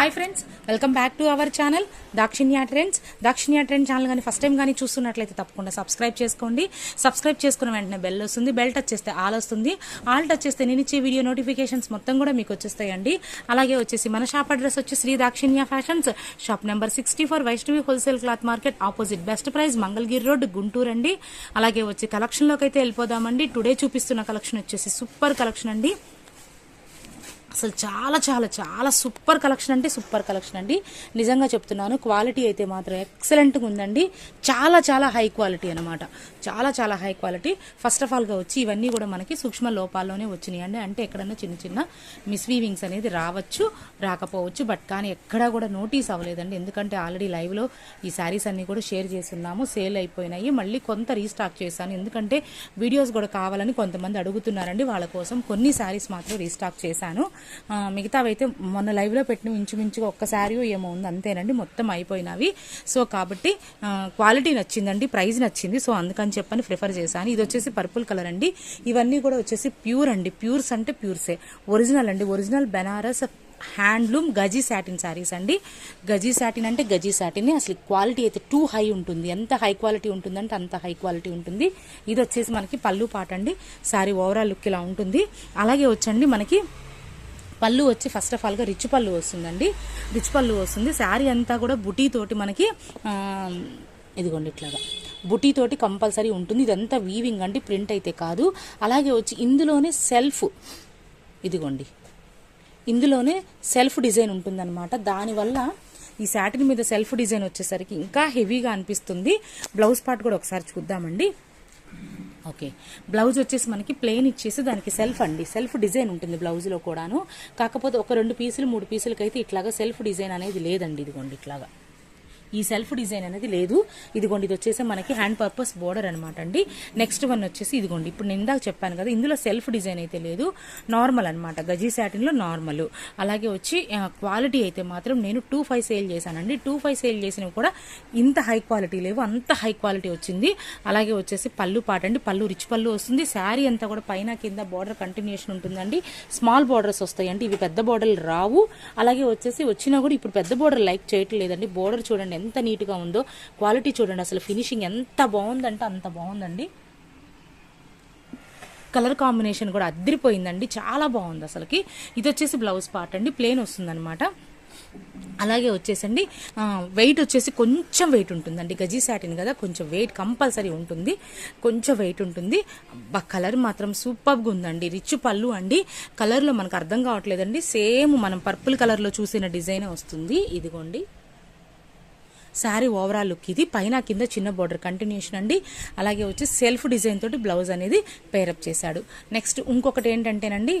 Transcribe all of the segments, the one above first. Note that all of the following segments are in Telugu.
Hi friends welcome back to our channel Dakshinya trends Dakshinya trend channel కానీ ఫస్ట్ టైం కానీ చూస్తున్నట్లయితే తప్పకుండా సబ్స్క్రైబ్ చేసుకోండి. సబ్స్క్రైబ్ చేసుకున్న వెంటనే బెల్ వస్తుంది బెల్ టచ్ చేస్తే ఆల్ వస్తుంది. ఆల్ టచ్ చేస్తే నేను ఇచ్చే వీడియో నోటిఫికేషన్స్ మొత్తం కూడా మీకు వచ్చేస్తాయండి. అలాగే వచ్చేసి మన షాప్ అడ్రస్ వచ్చి Shri Dakshinya fashions shop number sixty four Vaishnavi wholesale cloth market opposite best price Mangalagiri road Guntur అండి. అలాగే వచ్చి కలెక్షన్లోకి అయితే వెళ్ళిపోదామండి. టుడే చూపిస్తున్న కలెక్షన్ వచ్చేసి సూపర్ కలెక్షన్ అండి. అసలు చాలా చాలా చాలా సూపర్ కలెక్షన్ అంటే సూపర్ కలెక్షన్ అండి. నిజంగా చెప్తున్నాను క్వాలిటీ అయితే మాత్రం ఎక్సలెంట్గా ఉందండి. చాలా చాలా హై క్వాలిటీ అనమాట చాలా చాలా హై క్వాలిటీ. ఫస్ట్ ఆఫ్ ఆల్గా వచ్చి ఇవన్నీ కూడా మనకి సూక్ష్మ లోపాల్లోనే వచ్చినాయి అండి అంటే ఎక్కడన్నా చిన్న చిన్న మిస్వీవింగ్స్ అనేది రావచ్చు రాకపోవచ్చు. బట్ కానీ ఎక్కడా కూడా నోటీస్ అవ్వలేదండి. ఎందుకంటే ఆల్రెడీ లైవ్లో ఈ శారీస్ అన్నీ కూడా షేర్ చేస్తున్నాము. సేల్ అయిపోయినాయి. మళ్ళీ కొంత రీస్టాక్ చేశాను. ఎందుకంటే వీడియోస్ కూడా కావాలని కొంతమంది అడుగుతున్నారండి. వాళ్ళ కోసం కొన్ని శారీస్ మాత్రం రీస్టాక్ చేశాను. మిగతావైతే మొన్న లైవ్లో పెట్టిన ఇంచుమించుగా ఒక్క శారీ ఏమో ఉంది అంతేనండి. మొత్తం అయిపోయినవి. సో కాబట్టి క్వాలిటీ నచ్చిందండి ప్రైస్ నచ్చింది. సో అందుకని చెప్పని ప్రిఫర్ చేశాను. ఇది వచ్చేసి పర్పుల్ కలర్ అండి. ఇవన్నీ కూడా వచ్చేసి ప్యూర్ అండి. ప్యూర్స్ అంటే ప్యూర్సే ఒరిజినల్ అండి. Original Banaras handloom gaji satin saris అండి. గజీ సాటిన్ అంటే గజీ సాటిన్ అసలు క్వాలిటీ అయితే టూ హై ఉంటుంది. ఎంత హై క్వాలిటీ ఉంటుందంటే అంత హై క్వాలిటీ ఉంటుంది. ఇది వచ్చేసి మనకి పళ్ళు పాట అండి శారీ ఓవరాల్ లుక్ ఇలా ఉంటుంది. అలాగే వచ్చండి మనకి పళ్ళు వచ్చి ఫస్ట్ ఆఫ్ ఆల్గా రిచ్ పళ్ళు వస్తుందండి. రిచ్ పళ్ళు వస్తుంది. శారీ అంతా కూడా బుటీ తోటి మనకి ఇదిగోండి ఇట్లాగా. బుటీ తోటి కంపల్సరీ ఉంటుంది. ఇదంతా వీవింగ్ అండి ప్రింట్ అయితే కాదు. అలాగే వచ్చి ఇందులోనే సెల్ఫ్ ఇదిగోండి. ఇందులోనే సెల్ఫ్ డిజైన్ ఉంటుందన్నమాట. దానివల్ల ఈ శాటిన్ మీద సెల్ఫ్ డిజైన్ వచ్చేసరికి ఇంకా హెవీగా అనిపిస్తుంది. బ్లౌజ్ పార్ట్ కూడా ఒకసారి చూద్దామండి. ఓకే. బ్లౌజ్ వచ్చేసి మనకి ప్లెయిన్ ఇచ్చేసి దానికి సెల్ఫ్ అండి. సెల్ఫ్ డిజైన్ ఉంటుంది బ్లౌజ్లో కూడాను. కాకపోతే ఒక రెండు పీసులు మూడు పీసులకైతే ఇట్లాగా సెల్ఫ్ డిజైన్ అనేది లేదండి ఇదిగోండి ఇట్లాగా. ఈ సెల్ఫ్ డిజైన్ అనేది లేదు. ఇదిగోండి ఇది వచ్చేసి మనకి హ్యాండ్ పర్పస్ బోర్డర్ అనమాట అండి. నెక్స్ట్ వన్ వచ్చేసి ఇదిగోండి ఇప్పుడు నేను ఇందాక చెప్పాను కదా ఇందులో సెల్ఫ్ డిజైన్ అయితే లేదు. నార్మల్ అనమాట గజీ శాటిన్లో నార్మల్ అలాగే వచ్చి క్వాలిటీ అయితే మాత్రం నేను టూ ఫైవ్ సేల్ చేశానండి. టూ ఫైవ్ సేల్ చేసినవి కూడా ఇంత హై క్వాలిటీ లేవు అంత హై క్వాలిటీ వచ్చింది. అలాగే వచ్చేసి పళ్ళు పాట అండి పళ్ళు రిచ్ పళ్ళు వస్తుంది. శారీ అంతా కూడా పైన కింద బార్డర్ కంటిన్యూషన్ ఉంటుందండి. స్మాల్ బార్డర్స్ వస్తాయండి ఇవి పెద్ద బార్డర్లు రావు. అలాగే వచ్చేసి వచ్చినా కూడా ఇప్పుడు పెద్ద బార్డర్ లైక్ చేయట్లేదండి. బార్డర్ చూడండి ఎంత నీట్గా ఉందో క్వాలిటీ చూడండి. అసలు ఫినిషింగ్ ఎంత బాగుందంటే అంత బాగుందండి. కలర్ కాంబినేషన్ కూడా అద్దరిపోయిందండి. చాలా బాగుంది అసలుకి. ఇది వచ్చేసి బ్లౌజ్ పార్ట్ అండి. ప్లేన్ వస్తుందన్నమాట. అలాగే వచ్చేసండి వెయిట్ వచ్చేసి కొంచెం వెయిట్ ఉంటుందండి. గజీ సాటిన్ కదా కొంచెం వెయిట్ కంపల్సరీ ఉంటుంది. కొంచెం వెయిట్ ఉంటుంది. కలర్ మాత్రం సూపర్గా ఉందండి. రిచ్ పళ్ళు అండి. కలర్లో మనకు అర్థం కావట్లేదండి. సేమ్ మనం పర్పుల్ కలర్లో చూసిన డిజైన్ వస్తుంది. ఇదిగోండి. శారీ ఓవరాల్ లుక్ ఇది. పైన కింద చిన్న బోర్డర్ కంటిన్యూషన్ అండి. అలాగే వచ్చి సెల్ఫ్ డిజైన్ తోటి బ్లౌజ్ అనేది పేరప్ చేశాడు. నెక్స్ట్ ఇంకొకటి ఏంటంటేనండి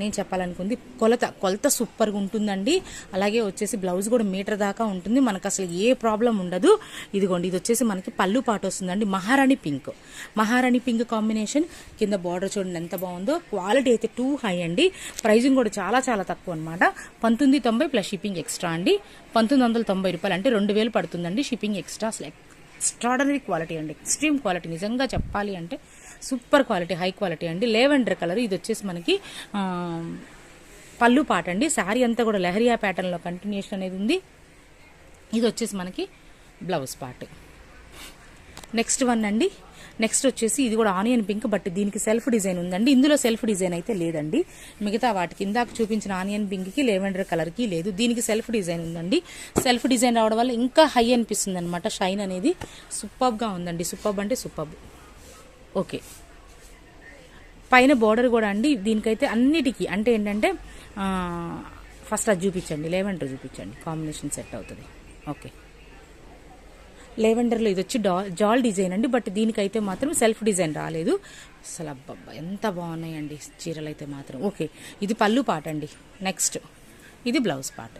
నేను చెప్పాలనుకుంది కొలత. కొలత సూపర్గా ఉంటుందండి. అలాగే వచ్చేసి బ్లౌజ్ కూడా మీటర్ దాకా ఉంటుంది. మనకు అసలు ఏ ప్రాబ్లం ఉండదు. ఇదిగోండి ఇది వచ్చేసి మనకి పళ్ళు పాటు వస్తుందండి. మహారాణి పింక్ మహారాణి పింక్ కాంబినేషన్ కింద బార్డర్ చూడండి ఎంత బాగుందో. క్వాలిటీ అయితే టూ హై అండి. ప్రైజింగ్ కూడా చాలా చాలా తక్కువ అనమాట పంతొమ్మిది తొంభై ప్లస్ షిప్పింగ్ ఎక్స్ట్రా అండి. పంతొమ్మిది వందల తొంభై రూపాయలు అంటే రెండు వేలు పడుతుందండి షిప్పింగ్ ఎక్స్ట్రా అసలు ఎక్స్ట్రాడనరీ క్వాలిటీ అండి. ఎక్స్ట్రీమ్ క్వాలిటీ నిజంగా చెప్పాలి అంటే సూపర్ క్వాలిటీ హై క్వాలిటీ అండి. లేవెండర్ కలర్ ఇది వచ్చేసి మనకి పళ్ళు పాట అండి. శారీ అంతా కూడా లెహరియా ప్యాటర్న్లో కంటిన్యూషన్ అనేది ఉంది. ఇది వచ్చేసి మనకి బ్లౌజ్ పార్ట్ నెక్స్ట్ వన్ అండి. నెక్స్ట్ వచ్చేసి ఇది కూడా ఆనియన్ పింక్ బట్ దీనికి సెల్ఫ్ డిజైన్ ఉందండి. ఇందులో సెల్ఫ్ డిజైన్ అయితే లేదండి. మిగతా వాటికి ఇందాక చూపించిన ఆనియన్ పింక్కి లెవెండర్ కలర్కి లేదు. దీనికి సెల్ఫ్ డిజైన్ ఉందండి. సెల్ఫ్ డిజైన్ రావడం వల్ల ఇంకా హై అనిపిస్తుంది అనమాట షైన్ అనేది సూపర్గా ఉందండి. సూపర్బ్ అంటే సూపర్బ్ ఓకే పైన బార్డర్ కూడా అండి. దీనికైతే అన్నిటికీ అంటే ఏంటంటే ఫస్ట్ అది చూపించండి. లెవెండర్ చూపించండి. కాంబినేషన్ సెట్ అవుతుంది. ఓకే లెవెండర్లో ఇది వచ్చి డా జాల్ డిజైన్ అండి బట్ దీనికైతే మాత్రం సెల్ఫ్ డిజైన్ రాలేదు. అసలు అబ్బబ్బా ఎంత బాగున్నాయండి చీరలు అయితే మాత్రం. ఓకే ఇది పళ్ళు పాట అండి. నెక్స్ట్ ఇది బ్లౌజ్ పార్ట్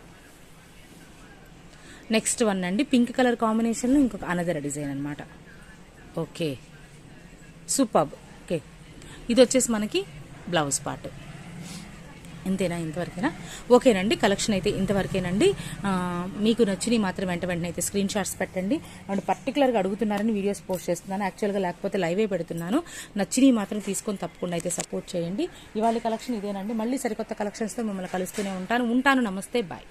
నెక్స్ట్ వన్ అండి పింక్ కలర్ కాంబినేషన్లో ఇంకొక అనదర్ డిజైన్ అనమాట ఓకే సూపర్. ఓకే ఇది వచ్చేసి మనకి బ్లౌజ్ పార్ట్ ఇంతేనా? ఇంతవరకేనా? ఓకేనండి కలెక్షన్ అయితే ఇంతవరకేనండి. మీకు నచ్చినవి మాత్రం వెంట వెంటనే అయితే స్క్రీన్ షాట్స్ పెట్టండి. అండ్ పర్టికులర్గా అడుగుతున్నారని వీడియోస్ పోస్ట్ చేస్తున్నాను. యాక్చువల్గా లేకపోతే లైవే పెడుతున్నాను. నచ్చినవి మాత్రం తీసుకొని తప్పకుండా అయితే సపోర్ట్ చేయండి. ఇవాళ కలెక్షన్ ఇదేనండి. మళ్ళీ సరికొత్త కలెక్షన్స్తో మిమ్మల్ని కలుస్తూనే ఉంటాను. ఉంటాను. నమస్తే. బాయ్.